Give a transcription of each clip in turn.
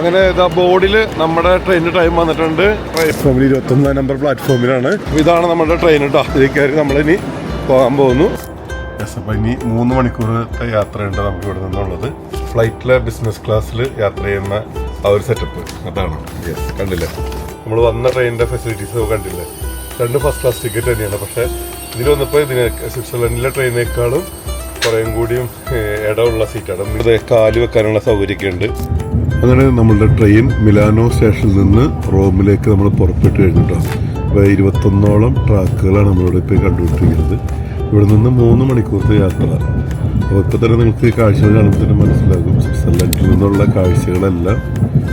അങ്ങനെ ഇതാ ബോർഡിൽ നമ്മുടെ ട്രെയിൻ ടൈം വന്നിട്ടുണ്ട്. പ്ലാറ്റ്ഫോമിൽ ഇരുപത്തൊന്നാം നമ്പർ പ്ലാറ്റ്ഫോമിലാണ് ഇതാണ് നമ്മുടെ ട്രെയിൻ കേട്ടോ ഇതിൽ കയറി നമ്മളിനി പോകാൻ പോകുന്നു. അപ്പം ഇനി മൂന്ന് മണിക്കൂറത്തെ യാത്രയുണ്ട് നമുക്ക് ഇവിടെ നിന്നുള്ളത്. ഫ്ലൈറ്റിലെ ബിസിനസ് ക്ലാസ്സിൽ യാത്ര ചെയ്യുന്ന ആ ഒരു സെറ്റപ്പ് അതാണ്. യെസ് കണ്ടില്ലേ? നമ്മൾ വന്ന ട്രെയിനിന്റെ ഫെസിലിറ്റീസ് കണ്ടില്ലേ? രണ്ട് ഫസ്റ്റ് ക്ലാസ് ടിക്കറ്റ് തന്നെയാണ്. പക്ഷേ ഇതിൽ വന്നപ്പോൾ ഇതിന് സ്വിറ്റ്സർലൻഡിലെ ട്രെയിനേക്കാളും കുറേയും കൂടിയും ഇടമുള്ള സീറ്റാണ് കാൽ വെക്കാനുള്ള സൗകര്യമൊക്കെ ഉണ്ട്. അങ്ങനെ നമ്മളുടെ ട്രെയിൻ മിലാനോ സ്റ്റേഷനിൽ നിന്ന് റോമിലേക്ക് നമ്മൾ പുറപ്പെട്ട് കഴിഞ്ഞിട്ടോ. അപ്പോൾ ഇരുപത്തൊന്നോളം ട്രാക്കുകളാണ് നമ്മളിവിടെ ഇപ്പോൾ കണ്ടുകൊണ്ടിരിക്കുന്നത് ഇവിടെ നിന്ന് മൂന്ന് മണിക്കൂറത്തെ യാത്ര. അപ്പോൾ ഇപ്പോൾ തന്നെ നിങ്ങൾക്ക് ഈ കാഴ്ചകൾ കാണുമ്പോൾ തന്നെ മനസ്സിലാകും. സ്വിറ്റ്സർലൻഡിൽ നിന്നുള്ള കാഴ്ചകളെല്ലാം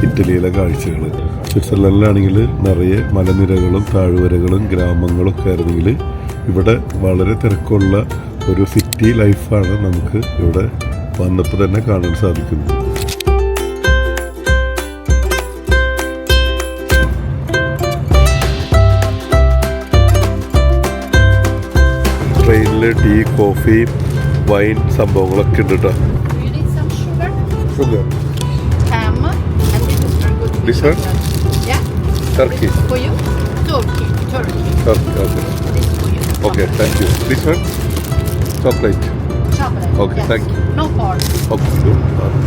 ഇറ്റലിയിലെ കാഴ്ചകൾ. സ്വിറ്റ്സർലൻഡിലാണെങ്കിൽ നിറയെ മലനിരകളും താഴ്വരകളും ഗ്രാമങ്ങളും ഒക്കെ ആയിരുന്നെങ്കിൽ ഇവിടെ വളരെ തിരക്കുള്ള ഒരു സിറ്റി ലൈഫാണ് നമുക്ക് ഇവിടെ വന്നപ്പോൾ തന്നെ കാണാൻ സാധിക്കുന്നത്. ട്രെയിനിൽ ടീ കോഫി വൈൻ സംഭവങ്ങളൊക്കെ ഉണ്ട് കേട്ടോ. Turkey okay. Okay thank you this one chocolate you. No pork. Okay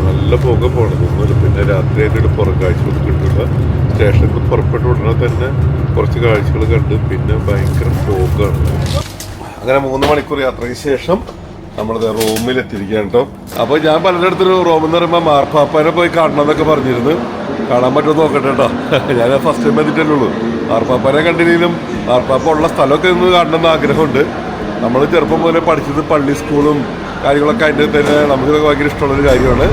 നല്ല പുക പോണതൊന്നുമില്ല പിന്നെ രാത്രി അതിന്റെ പുറം കാഴ്ചകൾ കിട്ടില്ല സ്റ്റേഷനിൽ നിന്ന് പുറപ്പെട്ട ഉടനെ തന്നെ കുറച്ച് കാഴ്ചകൾ കണ്ട് പിന്നെ ഭയങ്കര ഫോഗാണ് അങ്ങനെ മൂന്ന് മണിക്കൂർ യാത്രയ്ക്ക് ശേഷം നമ്മളത് റോമിലെത്തിയിരിക്കുകയാണ് കേട്ടോ. അപ്പോൾ ഞാൻ പലയിടത്തും റോം എന്ന് പറയുമ്പോൾ മാർപ്പാപ്പാനെ പോയി കാണണം എന്നൊക്കെ പറഞ്ഞിരുന്നു. കാണാൻ പറ്റുമോ നോക്കട്ടെ കേട്ടോ. ഞാൻ ഫസ്റ്റ് ടൈം എത്തിയിട്ടല്ലേ ഉള്ളൂ. മാർപ്പാപ്പാനെ കണ്ടില്ലെങ്കിലും മാർപ്പാപ്പ ഉള്ള സ്ഥലമൊക്കെ ഒന്ന് കാണണമെന്ന് ആഗ്രഹമുണ്ട്. നമ്മൾ ചെറുപ്പം മുതലേ പഠിച്ചത് പള്ളി സ്കൂളും കാര്യങ്ങളൊക്കെ അതിന്റെ തന്നെ നമുക്കിതൊക്കെ ഭയങ്കര ഇഷ്ടമുള്ളൊരു കാര്യമാണ്.